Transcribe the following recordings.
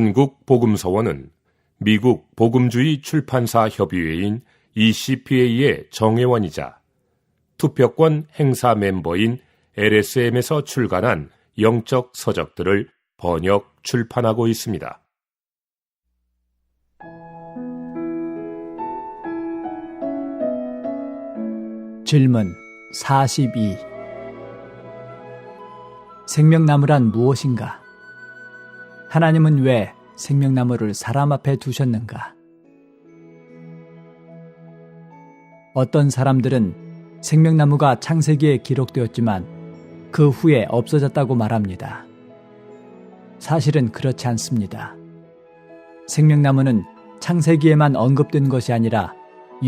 한국 복음서원은 미국 복음주의 출판사 협의회인 ECPA의 정회원이자 투표권 행사 멤버인 LSM에서 출간한 영적 서적들을 번역 출판하고 있습니다. 질문 42 생명나무란 무엇인가? 하나님은 왜 생명나무를 사람 앞에 두셨는가? 어떤 사람들은 생명나무가 창세기에 기록되었지만 그 후에 없어졌다고 말합니다. 사실은 그렇지 않습니다. 생명나무는 창세기에만 언급된 것이 아니라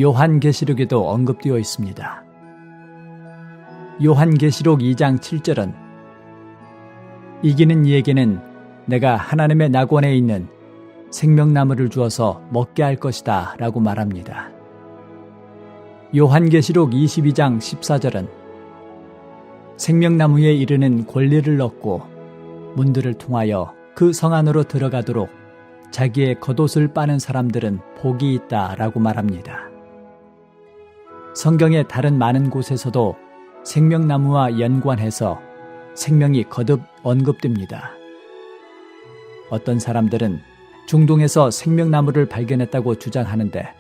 요한계시록에도 언급되어 있습니다. 요한계시록 2장 7절은 이기는 이에게는 내가 하나님의 낙원에 있는 생명나무를 주어서 먹게 할 것이다 라고 말합니다. 요한계시록 22장 14절은 생명나무에 이르는 권리를 얻고 문들을 통하여 그 성 안으로 들어가도록 자기의 겉옷을 빠는 사람들은 복이 있다 라고 말합니다. 성경의 다른 많은 곳에서도 생명나무와 연관해서 생명이 거듭 언급됩니다. 어떤 사람들은 중동에서 생명나무를 발견했다고 주장하는데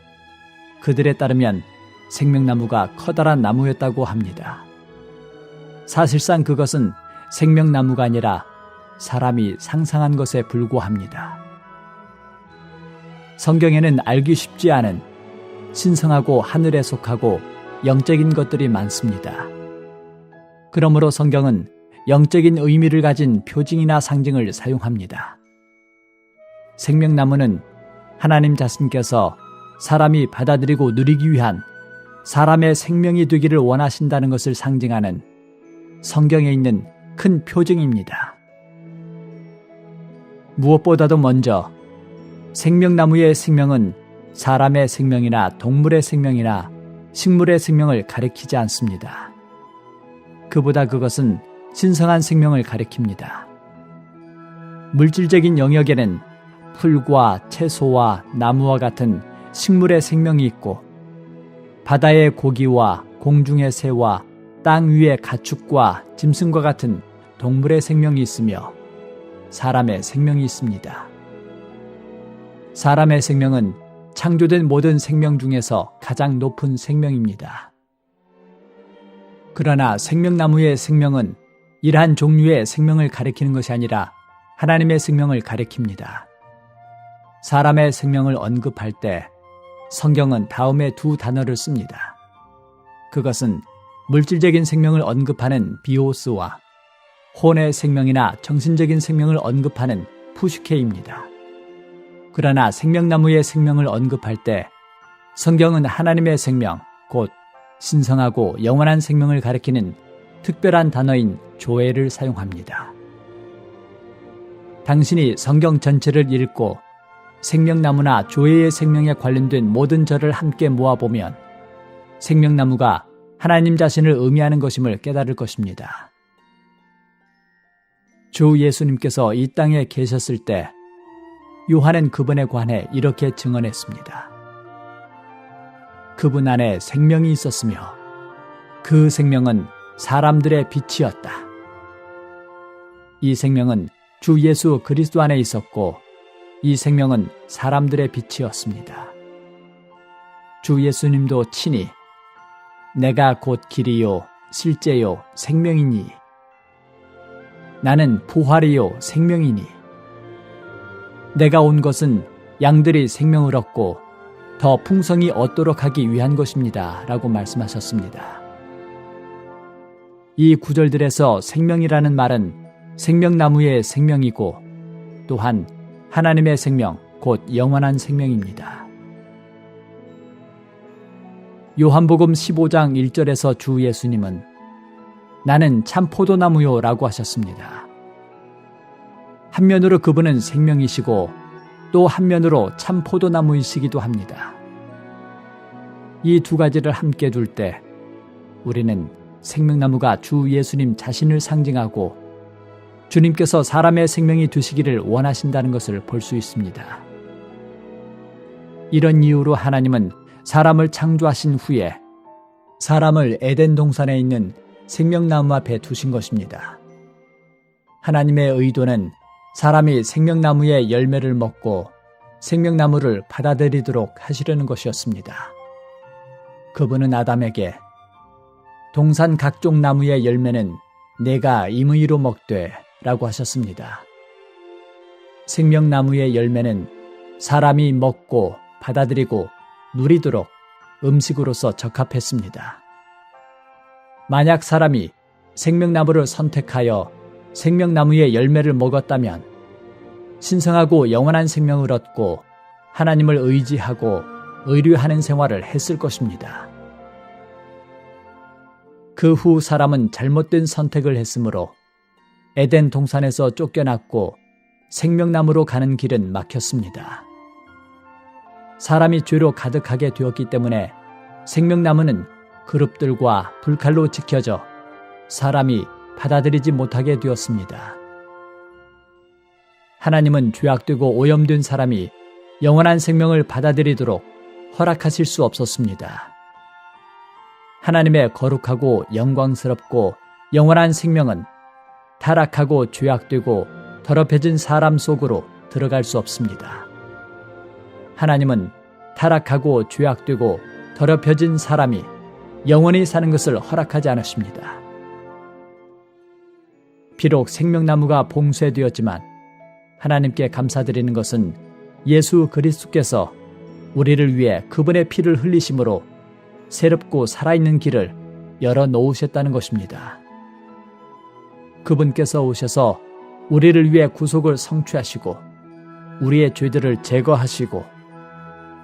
그들에 따르면 생명나무가 커다란 나무였다고 합니다. 사실상 그것은 생명나무가 아니라 사람이 상상한 것에 불과합니다. 성경에는 알기 쉽지 않은 신성하고 하늘에 속하고 영적인 것들이 많습니다. 그러므로 성경은 영적인 의미를 가진 표징이나 상징을 사용합니다. 생명나무는 하나님 자신께서 사람이 받아들이고 누리기 위한 사람의 생명이 되기를 원하신다는 것을 상징하는 성경에 있는 큰 표징입니다. 무엇보다도 먼저 생명나무의 생명은 사람의 생명이나 동물의 생명이나 식물의 생명을 가리키지 않습니다. 그보다 그것은 신성한 생명을 가리킵니다. 물질적인 영역에는 풀과 채소와 나무와 같은 식물의 생명이 있고 바다의 고기와 공중의 새와 땅 위에 가축과 짐승과 같은 동물의 생명이 있으며 사람의 생명이 있습니다. 사람의 생명은 창조된 모든 생명 중에서 가장 높은 생명입니다. 그러나 생명나무의 생명은 이러한 종류의 생명을 가리키는 것이 아니라 하나님의 생명을 가리킵니다. 사람의 생명을 언급할 때 성경은 다음에 두 단어를 씁니다. 그것은 물질적인 생명을 언급하는 비오스와 혼의 생명이나 정신적인 생명을 언급하는 푸시케입니다. 그러나 생명나무의 생명을 언급할 때 성경은 하나님의 생명, 곧 신성하고 영원한 생명을 가리키는 특별한 단어인 조회를 사용합니다. 당신이 성경 전체를 읽고 생명나무나 조회의 생명에 관련된 모든 절을 함께 모아보면 생명나무가 하나님 자신을 의미하는 것임을 깨달을 것입니다. 주 예수님께서 이 땅에 계셨을 때 요한은 그분에 관해 이렇게 증언했습니다. 그분 안에 생명이 있었으며 그 생명은 사람들의 빛이었다. 이 생명은 주 예수 그리스도 안에 있었고 이 생명은 사람들의 빛이었습니다. 주 예수님도 친히 내가 곧 길이요 실제요 생명이니 나는 부활이요 생명이니 내가 온 것은 양들이 생명을 얻고 더 풍성히 얻도록 하기 위한 것입니다. 라고 말씀하셨습니다. 이 구절들에서 생명이라는 말은 생명나무의 생명이고 또한 하나님의 생명, 곧 영원한 생명입니다. 요한복음 15장 1절에서 주 예수님은 나는 참 포도나무요 라고 하셨습니다. 한면으로 그분은 생명이시고 또 한면으로 참 포도나무이시기도 합니다. 이 두 가지를 함께 둘 때 우리는 생명나무가 주 예수님 자신을 상징하고 주님께서 사람의 생명이 되시기를 원하신다는 것을 볼 수 있습니다. 이런 이유로 하나님은 사람을 창조하신 후에 사람을 에덴 동산에 있는 생명나무 앞에 두신 것입니다. 하나님의 의도는 사람이 생명나무의 열매를 먹고 생명나무를 받아들이도록 하시려는 것이었습니다. 그분은 아담에게 동산 각종 나무의 열매는 내가 임의로 먹되 라고 하셨습니다. 생명나무의 열매는 사람이 먹고 받아들이고 누리도록 음식으로서 적합했습니다. 만약 사람이 생명나무를 선택하여 생명나무의 열매를 먹었다면 신성하고 영원한 생명을 얻고 하나님을 의지하고 의뢰하는 생활을 했을 것입니다. 그 후 사람은 잘못된 선택을 했으므로 에덴 동산에서 쫓겨났고 생명나무로 가는 길은 막혔습니다. 사람이 죄로 가득하게 되었기 때문에 생명나무는 그룹들과 불칼로 지켜져 사람이 받아들이지 못하게 되었습니다. 하나님은 죄악되고 오염된 사람이 영원한 생명을 받아들이도록 허락하실 수 없었습니다. 하나님의 거룩하고 영광스럽고 영원한 생명은 타락하고 죄악되고 더럽혀진 사람 속으로 들어갈 수 없습니다. 하나님은 타락하고 죄악되고 더럽혀진 사람이 영원히 사는 것을 허락하지 않으십니다. 비록 생명나무가 봉쇄되었지만 하나님께 감사드리는 것은 예수 그리스도께서 우리를 위해 그분의 피를 흘리심으로 새롭고 살아있는 길을 열어 놓으셨다는 것입니다. 그분께서 오셔서 우리를 위해 구속을 성취하시고 우리의 죄들을 제거하시고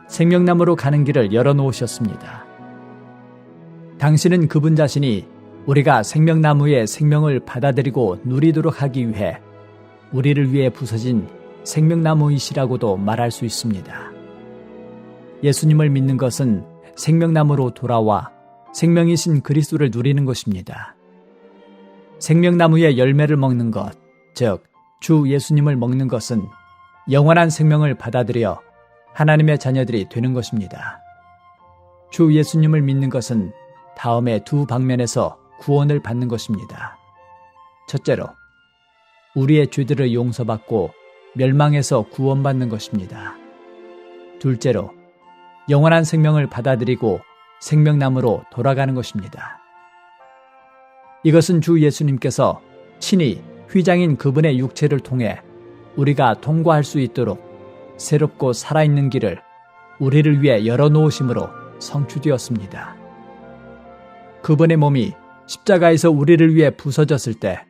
생명나무로 가는 길을 열어 놓으셨습니다. 당신은 그분 자신이 우리가 생명나무의 생명을 받아들이고 누리도록 하기 위해 우리를 위해 부서진 생명나무이시라고도 말할 수 있습니다. 예수님을 믿는 것은 생명나무로 돌아와 생명이신 그리스도를 누리는 것입니다. 생명나무의 열매를 먹는 것, 즉, 주 예수님을 먹는 것은 영원한 생명을 받아들여 하나님의 자녀들이 되는 것입니다. 주 예수님을 믿는 것은 다음의 두 방면에서 구원을 받는 것입니다. 첫째로, 우리의 죄들을 용서받고 멸망에서 구원받는 것입니다. 둘째로, 영원한 생명을 받아들이고 생명나무로 돌아가는 것입니다. 이것은 주 예수님께서 친히 휘장인 그분의 육체를 통해 우리가 통과할 수 있도록 새롭고 살아있는 길을 우리를 위해 열어놓으심으로 성취되었습니다. 그분의 몸이 십자가에서 우리를 위해 부서졌을 때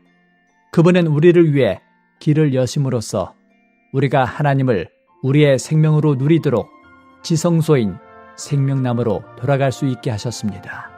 그분은 우리를 위해 길을 여심으로써 우리가 하나님을 우리의 생명으로 누리도록 지성소인 생명나무로 돌아갈 수 있게 하셨습니다.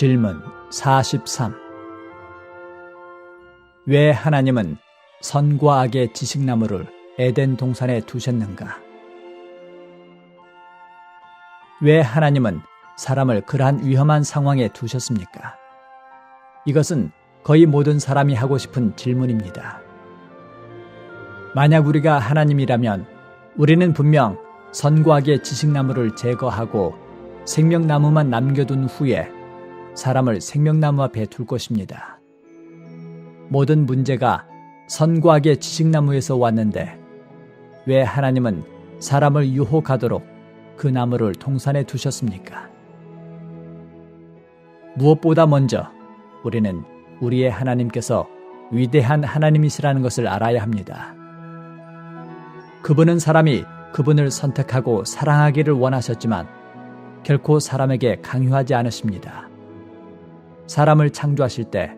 질문 43. 왜 하나님은 선과 악의 지식나무를 에덴 동산에 두셨는가? 왜 하나님은 사람을 그러한 위험한 상황에 두셨습니까? 이것은 거의 모든 사람이 하고 싶은 질문입니다. 만약 우리가 하나님이라면 우리는 분명 선과 악의 지식나무를 제거하고 생명나무만 남겨둔 후에 사람을 생명나무 앞에 둘 것입니다. 모든 문제가 선과학의 지식나무에서 왔는데 왜 하나님은 사람을 유혹하도록 그 나무를 동산에 두셨습니까? 무엇보다 먼저 우리는 우리의 하나님께서 위대한 하나님이시라는 것을 알아야 합니다. 그분은 사람이 그분을 선택하고 사랑하기를 원하셨지만 결코 사람에게 강요하지 않으십니다. 사람을 창조하실 때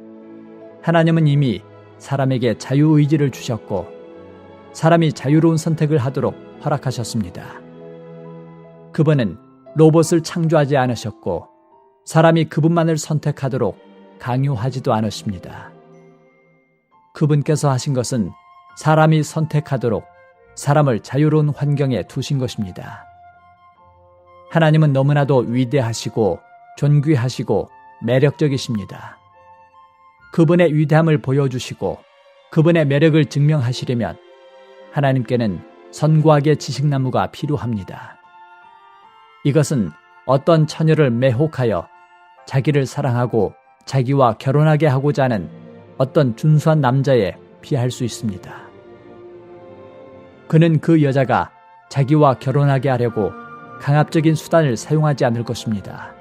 하나님은 이미 사람에게 자유의지를 주셨고 사람이 자유로운 선택을 하도록 허락하셨습니다. 그분은 로봇을 창조하지 않으셨고 사람이 그분만을 선택하도록 강요하지도 않으십니다. 그분께서 하신 것은 사람이 선택하도록 사람을 자유로운 환경에 두신 것입니다. 하나님은 너무나도 위대하시고 존귀하시고 매력적이십니다. 그분의 위대함을 보여주시고 그분의 매력을 증명하시려면 하나님께는 선과학의 지식나무가 필요합니다. 이것은 어떤 처녀를 매혹하여 자기를 사랑하고 자기와 결혼하게 하고자 하는 어떤 준수한 남자에 비할 수 있습니다. 그는 그 여자가 자기와 결혼하게 하려고 강압적인 수단을 사용하지 않을 것입니다.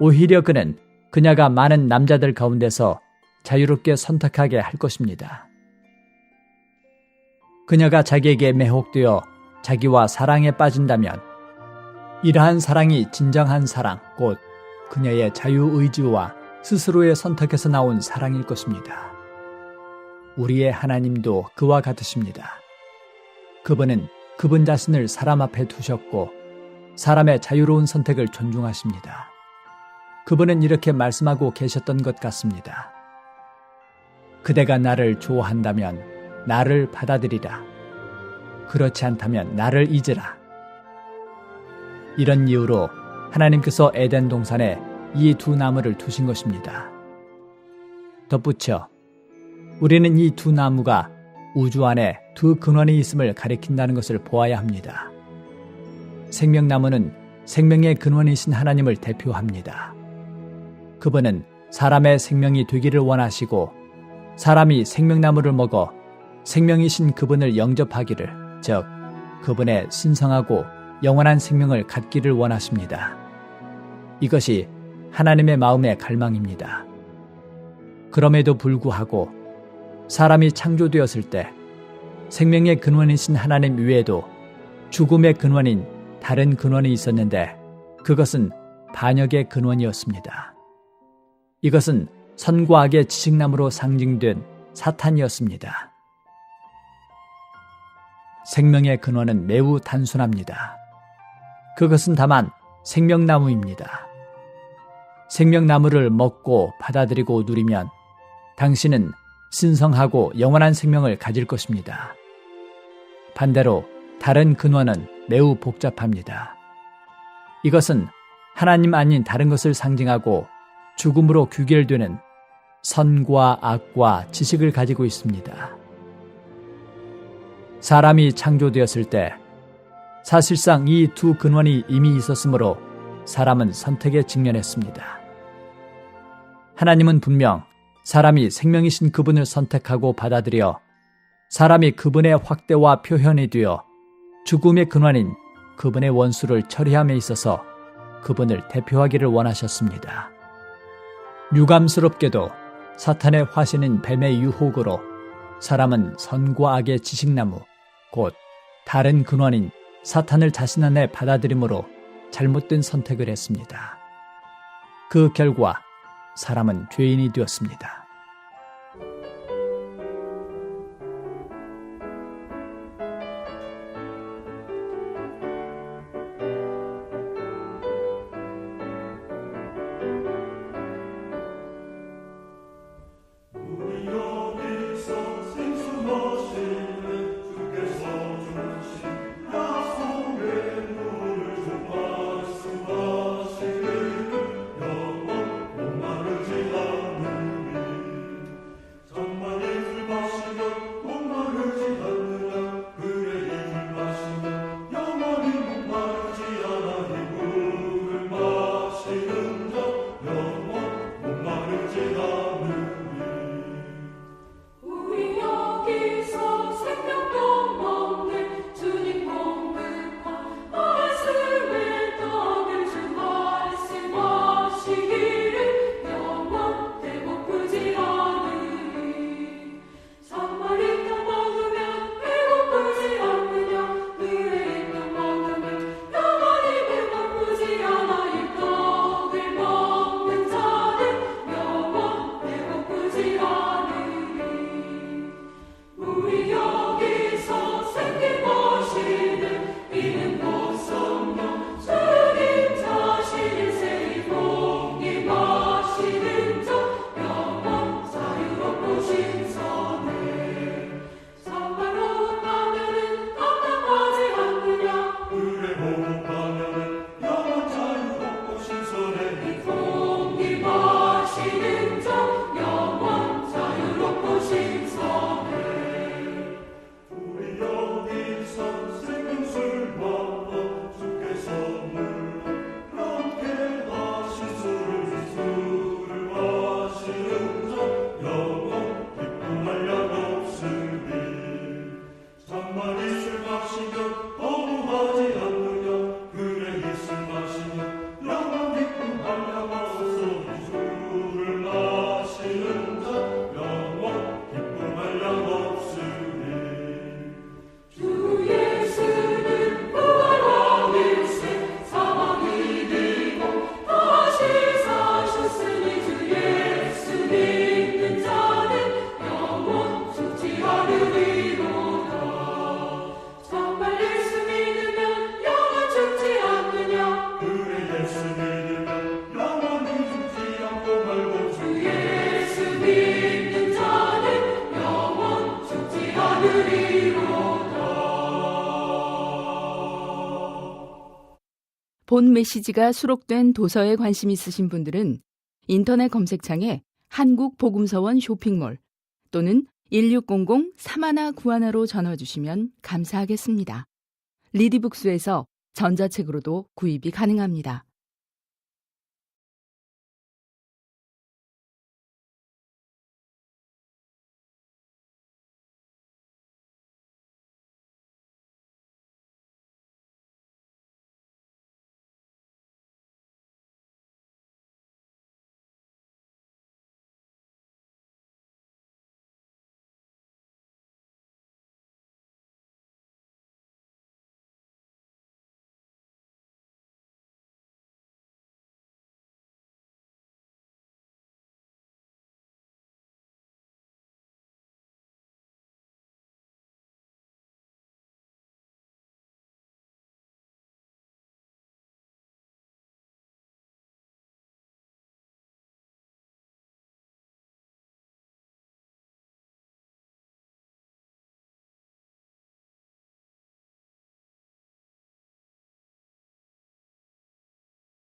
오히려 그는 그녀가 많은 남자들 가운데서 자유롭게 선택하게 할 것입니다. 그녀가 자기에게 매혹되어 자기와 사랑에 빠진다면 이러한 사랑이 진정한 사랑, 곧 그녀의 자유의지와 스스로의 선택에서 나온 사랑일 것입니다. 우리의 하나님도 그와 같으십니다. 그분은 그분 자신을 사람 앞에 두셨고 사람의 자유로운 선택을 존중하십니다. 그분은 이렇게 말씀하고 계셨던 것 같습니다. 그대가 나를 좋아한다면 나를 받아들이라. 그렇지 않다면 나를 잊으라. 이런 이유로 하나님께서 에덴 동산에 이 두 나무를 두신 것입니다. 덧붙여 우리는 이 두 나무가 우주 안에 두 근원이 있음을 가리킨다는 것을 보아야 합니다. 생명나무는 생명의 근원이신 하나님을 대표합니다. 그분은 사람의 생명이 되기를 원하시고 사람이 생명나무를 먹어 생명이신 그분을 영접하기를, 즉, 그분의 신성하고 영원한 생명을 갖기를 원하십니다. 이것이 하나님의 마음의 갈망입니다. 그럼에도 불구하고 사람이 창조되었을 때 생명의 근원이신 하나님 외에도 죽음의 근원인 다른 근원이 있었는데 그것은 반역의 근원이었습니다. 이것은 선과 악의 지식나무로 상징된 사탄이었습니다. 생명의 근원은 매우 단순합니다. 그것은 다만 생명나무입니다. 생명나무를 먹고 받아들이고 누리면 당신은 신성하고 영원한 생명을 가질 것입니다. 반대로 다른 근원은 매우 복잡합니다. 이것은 하나님 아닌 다른 것을 상징하고 죽음으로 규결되는 선과 악과 지식을 가지고 있습니다. 사람이 창조되었을 때 사실상 이 두 근원이 이미 있었으므로 사람은 선택에 직면했습니다. 하나님은 분명 사람이 생명이신 그분을 선택하고 받아들여 사람이 그분의 확대와 표현이 되어 죽음의 근원인 그분의 원수를 처리함에 있어서 그분을 대표하기를 원하셨습니다. 유감스럽게도 사탄의 화신인 뱀의 유혹으로 사람은 선과 악의 지식나무, 곧 다른 근원인 사탄을 자신 안에 받아들임으로 잘못된 선택을 했습니다. 그 결과 사람은 죄인이 되었습니다. 본 메시지가 수록된 도서에 관심 있으신 분들은 인터넷 검색창에 한국복음서원 쇼핑몰 또는 1600-3191로 전화 주시면 감사하겠습니다. 리디북스에서 전자책으로도 구입이 가능합니다.